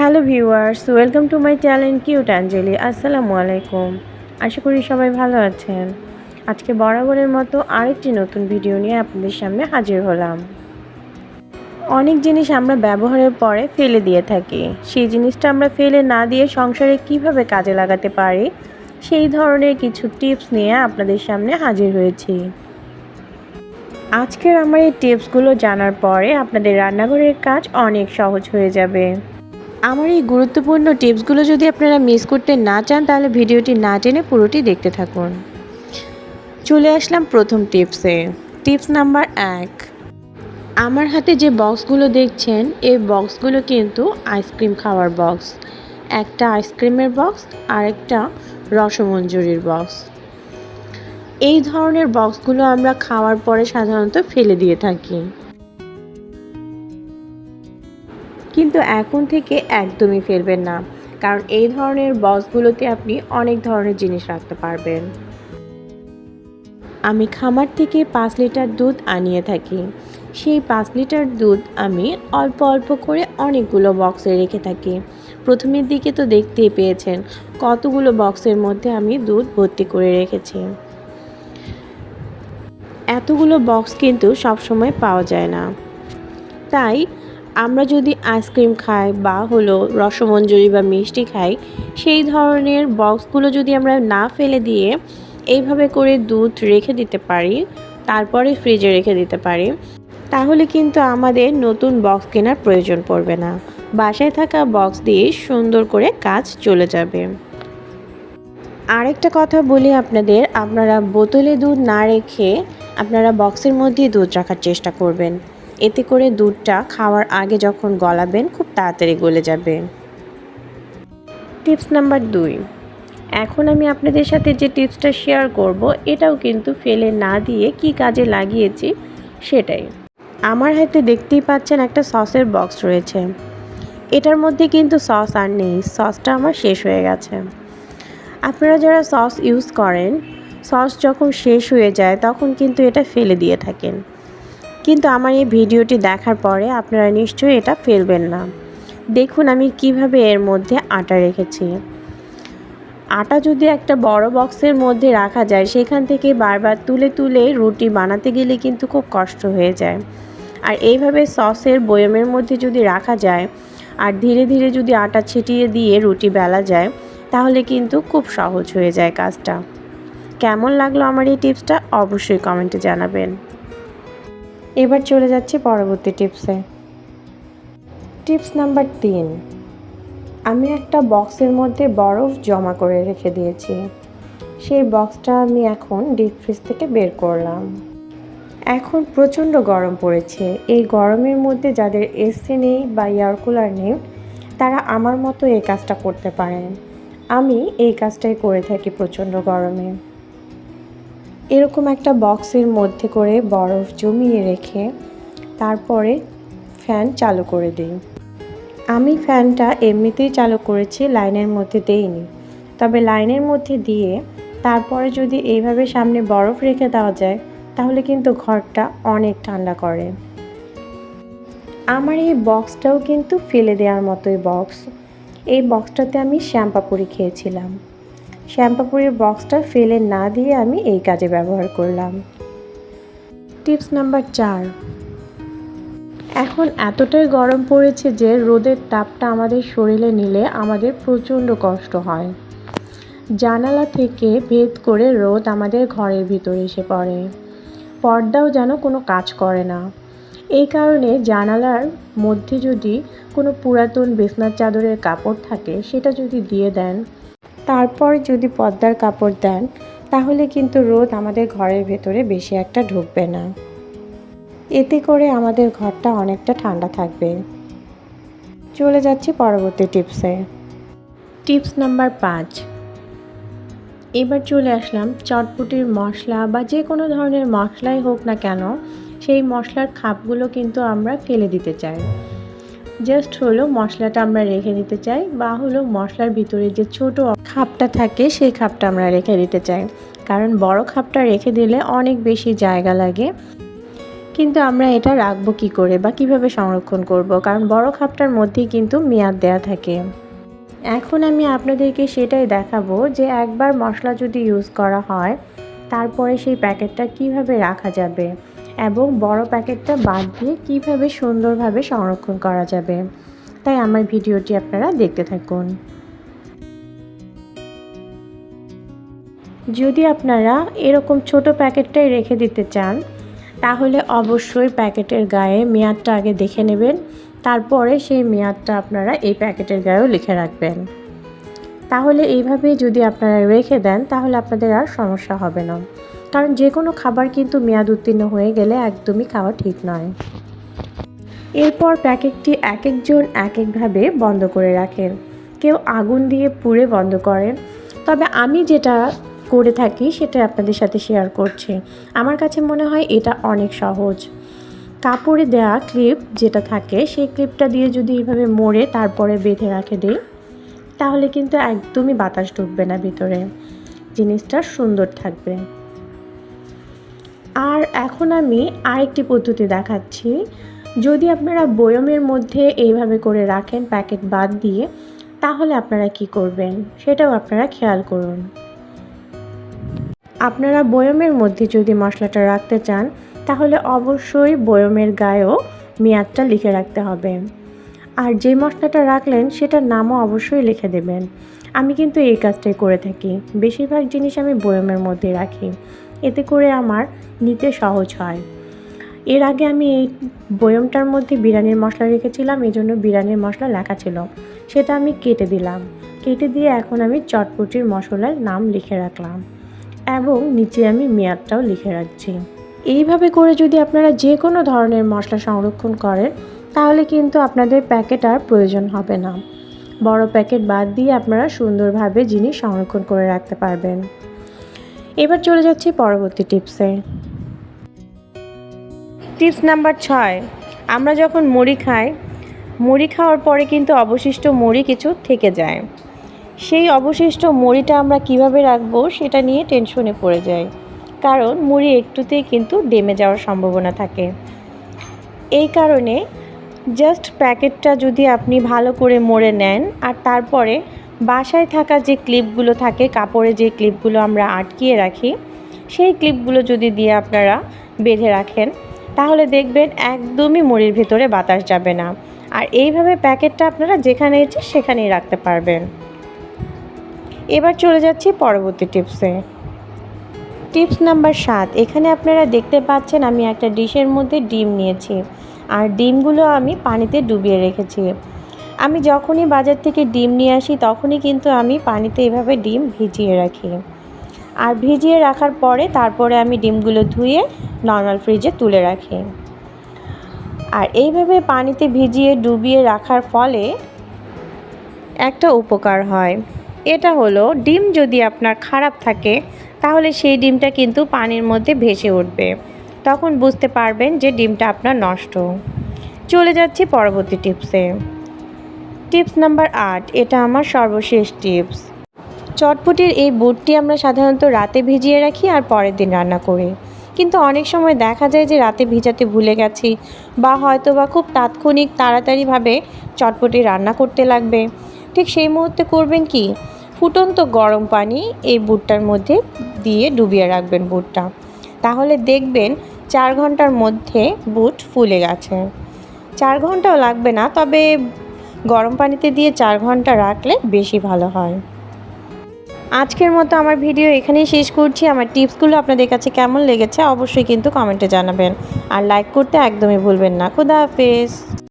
Hello viewers, welcome to my channel cute Angeli, আসসালামু আলাইকুম। আশা করি সবাই ভালো আছেন। আজকে বরাবরের মতো আরেকটি নতুন ভিডিও নিয়ে আপনাদের সামনে হাজির হলাম। অনেক জিনিস আমরা ব্যবহারের পরে ফেলে দিয়ে থাকি। সেই জিনিসটা আমরা ফেলে না দিয়ে সংসারে কীভাবে কাজে লাগাতে পারি, সেই ধরনের কিছু টিপস নিয়ে আপনাদের সামনে হাজির হয়েছি। আজকের আমার এই টিপসগুলো জানার পরে আপনাদের রান্নাঘরের কাজ অনেক সহজ হয়ে যাবে। আমার এই গুরুত্বপূর্ণ টিপসগুলো যদি আপনারা মিস করতে না চান, তাহলে ভিডিওটি না টেনে পুরোটি দেখতে থাকুন। চলে আসলাম প্রথম টিপসে। টিপস নাম্বার এক, আমার হাতে যে বক্সগুলো দেখছেন, এই বক্সগুলো কিন্তু আইসক্রিম খাওয়ার বক্স। একটা আইসক্রিমের বক্স আর একটা রসমঞ্জুরির বক্স। এই ধরনের বক্সগুলো আমরা খাওয়ার পরে সাধারণত ফেলে দিয়ে থাকি। কিন্তু এখন থেকে একদমই ফেলবেন না। কারণ এই ধরনের বক্সগুলোতে আপনি অনেক ধরনের জিনিস রাখতে পারবেন। আমি খামার থেকে পাঁচ লিটার দুধ আনিয়ে থাকি। সেই পাঁচ লিটার দুধ আমি অল্প অল্প করে অনেকগুলো বক্সে রেখে থাকি। প্রথমের দিকে তো দেখতেই পেয়েছেন কতগুলো বক্সের মধ্যে আমি দুধ ভর্তি করে রেখেছি। এতগুলো বক্স কিন্তু সবসময় পাওয়া যায় না। তাই আমরা যদি আইসক্রিম খাই বা হলো রসমঞ্জরি বা মিষ্টি খাই, সেই ধরনের বক্সগুলো যদি আমরা না ফেলে দিয়ে এইভাবে করে দুধ রেখে দিতে পারি, তারপরে ফ্রিজে রেখে দিতে পারি, তাহলে কিন্তু আমাদের নতুন বক্স কেনার প্রয়োজন পড়বে না। বাসায় থাকা বক্স দিয়ে সুন্দর করে কাজ চলে যাবে। আরেকটা কথা বলি আপনাদের, আপনারা বোতলে দুধ না রেখে আপনারা বক্সের মধ্যে দুধ রাখার চেষ্টা করবেন। এতে করে দুধটা খাওয়ার আগে যখন গলাবেন, খুব তাড়াতাড়ি গলে যাবে। টিপস নাম্বার দুই, এখন আমি আপনাদের সাথে যে টিপসটা শেয়ার করব, এটাও কিন্তু ফেলে না দিয়ে কি কাজে লাগিয়েছি সেটাই। আমার হাতে দেখতেই পাচ্ছেন একটা সসের বক্স রয়েছে। এটার মধ্যে কিন্তু সস আর নেই, সসটা আমার শেষ হয়ে গেছে। আপনারা যারা সস ইউজ করেন, সস যখন শেষ হয়ে যায়, তখন কিন্তু এটা ফেলে দিয়ে থাকেন। কিন্তু আমার এই ভিডিওটি দেখার পরে আপনারা নিশ্চয়ই এটা ফেলবেন না। দেখুন আমি কীভাবে এর মধ্যে আটা রেখেছি। আটা যদি একটা বড় বক্সের মধ্যে রাখা যায়, সেখান থেকে বারবার তুলে তুলে রুটি বানাতে গেলে কিন্তু খুব কষ্ট হয়ে যায়। আর এইভাবে সসের বয়মের মধ্যে যদি রাখা যায় আর ধীরে ধীরে যদি আটা ছিটিয়ে দিয়ে রুটি বেলা যায়, তাহলে কিন্তু খুব সহজ হয়ে যায় কাজটা। কেমন লাগল আমার এই টিপসটা অবশ্যই কমেন্টে জানাবেন। এবার চলে যাচ্ছি পরবর্তী টিপসে। টিপস নাম্বার তিন, আমি একটা বক্সের মধ্যে বরফ জমা করে রেখে দিয়েছি। সেই বক্সটা আমি এখন ডিপ ফ্রিজ থেকে বের করলাম। এখন প্রচণ্ড গরম পড়েছে। এই গরমের মধ্যে যাদের এসি নেই বা এয়ার কুলার নেই, তারা আমার মতো এই কাজটা করতে পারেন। আমি এই কাজটাই করে থাকি প্রচণ্ড গরমে। এরকম একটা বক্সের মধ্যে করে বরফ জমিয়ে রেখে তারপরে ফ্যান চালু করে দিই। আমি ফ্যানটা এমনিতেই চালু করেছি, লাইনের মধ্যে দেইনি। তবে লাইনের মধ্যে দিয়ে তারপরে যদি এইভাবে সামনে বরফ রেখে দেওয়া যায়, তাহলে কিন্তু ঘরটা অনেক ঠান্ডা করে। আমার এই বক্সটাও কিন্তু ফেলে দেওয়ার মতোই বক্স। এই বক্সটাতে আমি শ্যাম্পাপুরি খেয়েছিলাম। শ্যাম্পাপুরির বক্সটা ফেলে না দিয়ে আমি এই কাজে ব্যবহার করলাম। টিপস নাম্বার চার। এখন এতটাই গরম পড়েছে যে রোদের তাপটা আমাদের শরীরে নিলে আমাদের প্রচণ্ড কষ্ট হয়। জানালা থেকে ভেদ করে রোদ আমাদের ঘরের ভিতরে এসে পড়ে। পর্দাও যেন কোনো কাজ করে না। এই কারণে জানালার মধ্যে যদি কোনো পুরাতন বিছনার চাদরের কাপড় থাকে, সেটা যদি দিয়ে দেন তারপর যদি পর্দার কাপড় দেন, তাহলে কিন্তু রোদ আমাদের ঘরের ভেতরে বেশি একটা ঢুকবে না। এতে করে আমাদের ঘরটা অনেকটা ঠান্ডা থাকবে। চলে যাচ্ছি পরবর্তী টিপসে। টিপস নাম্বার পাঁচ। এবার চলে আসলাম চটপটির মশলা বা যে কোনো ধরনের মশলাই হোক না কেন, সেই মশলার খাপগুলো কিন্তু আমরা ফেলে দিতে চাই। জাস্ট হলো মশলাটা আমরা রেখে দিতে চাই বা হলো মশলার ভিতরে যে ছোট খাপটা থাকে, সেই খাপটা আমরা রেখে দিতে চাই। কারণ বড় খাপটা রেখে দিলে অনেক বেশি জায়গা লাগে। কিন্তু আমরা এটা রাখব কি করে বা কীভাবে সংরক্ষণ করব? কারণ বড় খাপটার মধ্যেই কিন্তু মেয়াদ দেয়া থাকে। এখন আমি আপনাদেরকে সেটাই দেখাবো যে একবার মশলা যদি ইউজ করা হয়, তারপরে সেই প্যাকেটটা কীভাবে রাখা যাবে এবং বড় প্যাকেটটা বাদ দিয়ে কীভাবে সুন্দরভাবে সংরক্ষণ করা যাবে। তাই আমার ভিডিওটি আপনারা দেখতে থাকুন। যদি আপনারা এরকম ছোট প্যাকেটটাই রেখে দিতে চান, তাহলে অবশ্যই প্যাকেটের গায়ে মেয়াদটা আগে দেখে নেবেন। তারপরে সেই মেয়াদটা আপনারা এই প্যাকেটের গায়েও লিখে রাখবেন। তাহলে এইভাবে যদি আপনারা রেখে দেন, তাহলে আপনাদের আর সমস্যা হবে না। কারণ যে কোনো খাবার কিন্তু মেয়াদ উত্তীর্ণ হয়ে গেলে একদমই খাওয়া ঠিক নয়। এরপর প্যাকেটটি এক একজন এক একভাবে বন্ধ করে রাখেন। কেউ আগুন দিয়ে পুড়ে বন্ধ করেন। তবে আমি যেটা করে থাকি সেটা আপনাদের সাথে শেয়ার করছি। আমার কাছে মনে হয় এটা অনেক সহজ। কাপড়ে দেওয়া ক্লিপ যেটা থাকে, সেই ক্লিপটা দিয়ে যদি এইভাবে মোড়ে তারপরে বেঁধে রাখে দিই, তাহলে কিন্তু একদমই বাতাস ঢুকবে না ভিতরে। জিনিসটা সুন্দর থাকবে। আর এখন আমি আরেকটি পদ্ধতি দেখাচ্ছি। যদি আপনারা বয়মের মধ্যে এইভাবে করে রাখেন প্যাকেট বাদ দিয়ে, তাহলে আপনারা কি করবেন? সেটাও আপনারা খেয়াল করুন। আপনারা বয়মের মধ্যে যদি মশলাটা রাখতে চান, তাহলে অবশ্যই বয়মের গায়েও মেয়াদটা লিখে রাখতে হবে। আর যে মশলাটা রাখলেন, সেটার নামও অবশ্যই লিখে দেবেন। আমি কিন্তু এই কাজটাই করে থাকি। বেশিরভাগ জিনিস আমি বয়মের মধ্যে রাখি। এতে করে আমার নিতে সহজ হয়। এর আগে আমি এই বয়মটার মধ্যে বিরিয়ানির মশলা রেখেছিলাম এই জন্য বিরিয়ানির মশলা লেখা ছিল। সেটা আমি কেটে দিলাম। কেটে দিয়ে এখন আমি চটপটির মশলার নাম লিখে রাখলাম। এবং নিচে আমি মেয়াদটাও লিখে রাখছি। এইভাবে করে যদি আপনারা যে কোনো ধরনের মশলা সংরক্ষণ করেন, তাহলে কিন্তু আপনাদের প্যাকেট আর প্রয়োজন হবে না। বড় প্যাকেট বাদ দিয়ে আপনারা সুন্দরভাবে জিনিস সংরক্ষণ করে রাখতে পারবেন। এবার চলে যাচ্ছি পরবর্তী টিপসে। টিপস নাম্বার ছয়, আমরা যখন মুড়ি খাই, মুড়ি খাওয়ার পরে কিন্তু অবশিষ্ট মুড়ি কিছু থেকে যায়। সেই অবশিষ্ট মুড়িটা আমরা কীভাবে রাখব সেটা নিয়ে টেনশনে পড়ে যাই। কারণ মুড়ি একটুতেই কিন্তু ডেমে যাওয়ার সম্ভাবনা থাকে। এই কারণে জাস্ট প্যাকেটটা যদি আপনি ভালো করে মোড়ে নেন আর তারপরে বাসায় থাকা যে ক্লিপগুলো থাকে, কাপড়ে যে ক্লিপগুলো আমরা আটকিয়ে রাখি, সেই ক্লিপগুলো যদি দিয়ে আপনারা বেঁধে রাখেন, তাহলে দেখবেন একদমই মুড়ির ভেতরে বাতাস যাবে না। আর এইভাবে প্যাকেটটা আপনারা যেখানে ইচ্ছে সেখানেই রাখতে পারবেন। এবার চলে যাচ্ছি পরবর্তী টিপসে। টিপস নাম্বার সাত, এখানে আপনারা দেখতে পাচ্ছেন আমি একটা ডিশের মধ্যে ডিম নিয়েছি। আর ডিমগুলো আমি পানিতে ডুবিয়ে রেখেছি। আমি যখনই বাজার থেকে ডিম নিয়ে আসি, তখনই কিন্তু আমি পানিতে এভাবে ডিম ভিজিয়ে রাখি। আর ভিজিয়ে রাখার পরে তারপরে আমি ডিমগুলো ধুয়ে নর্মাল ফ্রিজে তুলে রাখি। আর এইভাবে পানিতে ভিজিয়ে ডুবিয়ে রাখার ফলে একটা উপকার হয়। এটা হলো ডিম যদি আপনার খারাপ থাকে, তাহলে সেই ডিমটা কিন্তু পানির মধ্যে ভেসে উঠবে। তখন বুঝতে পারবেন যে ডিমটা আপনার নষ্ট। চলে যাচ্ছি পরবর্তী টিপসে টিপস নাম্বার আট, এটা আমার সর্বশেষ টিপস। চটপটির এই বুটটি আমরা সাধারণত রাতে ভিজিয়ে রাখি আর পরের দিন রান্না করি। কিন্তু অনেক সময় দেখা যায় যে রাতে ভিজাতে ভুলে গেছি বা হয়তো বা খুব তাৎক্ষণিক, তাড়াতাড়িভাবে চটপটি রান্না করতে লাগবে। ঠিক সেই মুহূর্তে করবেন কি? ফুটন্ত গরম পানি এই বুটটার মধ্যে দিয়ে ডুবিয়ে রাখবেন বুটটা। তাহলে দেখবেন চার ঘণ্টার মধ্যে বুট ফুলে গেছে। চার ঘন্টাও লাগবে না, তবে গরম পানিতে দিয়ে চার ঘণ্টা রাখলে বেশি ভালো হয়। আজকের মতো আমার ভিডিও এখানেই শেষ করছি। আমার টিপসগুলো আপনাদের কাছে কেমন লেগেছে অবশ্যই কিন্তু কমেন্টে জানাবেন। আর লাইক করতে একদমই ভুলবেন না। খুদা হাফেজ।